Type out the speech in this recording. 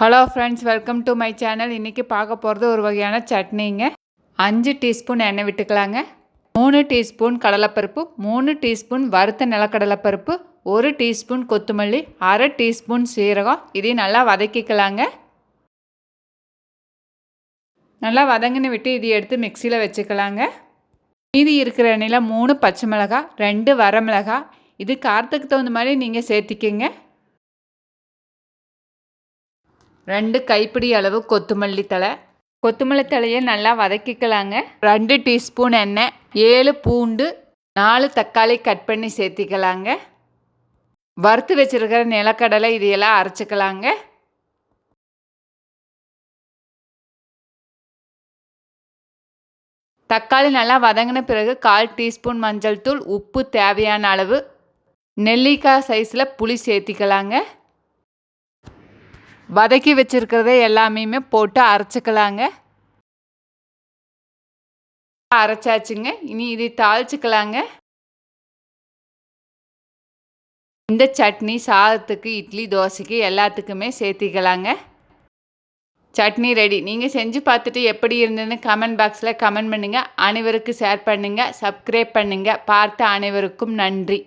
Hello friends welcome to my channel இன்றைக்கி பார்க்க போகிறது ஒரு வகையான சட்னிங்க. அஞ்சு டீஸ்பூன் எண்ணெய் விட்டுக்கலாங்க. மூணு டீஸ்பூன் கடலைப்பருப்பு மூணு டீஸ்பூன் வறுத்த நிலக்கடலைப்பருப்பு ஒரு டீஸ்பூன் கொத்தமல்லி அரை டீஸ்பூன் சீரகம். இதையும் நல்லா வதக்கிக்கலாங்க. நல்லா வதங்கின விட்டு இதை எடுத்து மிக்சியில் வச்சுக்கலாங்க. மீதி இருக்கிற எண்ணெயில் மூணு பச்சை மிளகாய் ரெண்டு வரமிளகாய் இது காரத்துக்கு தகுந்த மாதிரி நீங்கள் சேர்த்திக்கிங்க. ரெண்டு கைப்பிடி அளவு கொத்தமல்லி தலை கொத்தமல்லி தலையை நல்லா வதக்கிக்கலாங்க. ரெண்டு டீஸ்பூன் எண்ணெய் ஏழு பூண்டு நாலு தக்காளி கட் பண்ணி சேர்த்திக்கலாங்க. வறுத்து வச்சுருக்கிற நிலக்கடலை இதையெல்லாம் அரைச்சிக்கலாங்க. தக்காளி நல்லா வதங்கின பிறகு கால் டீஸ்பூன் மஞ்சள் தூள் உப்பு தேவையான அளவு. நெல்லிக்காய் சைஸில் புளி சேர்த்திக்கலாங்க. வதக்கி வச்சுருக்கிறத எல்லாமே போட்டு அரைச்சிக்கலாங்க. அரைச்சாச்சுங்க. இனி இதை தாளிச்சுக்கலாங்க. இந்த சட்னி சாதத்துக்கு இட்லி தோசைக்கு எல்லாத்துக்குமே சேர்த்திக்கலாங்க. சட்னி ரெடி. நீங்கள் செஞ்சு பார்த்துட்டு எப்படி இருந்ததுன்னு கமெண்ட் பாக்ஸில் கமெண்ட் பண்ணுங்கள் அனைவருக்கும் ஷேர் பண்ணுங்கள் சப்ஸ்கிரைப் பண்ணுங்கள் பார்த்த அனைவருக்கும் நன்றி.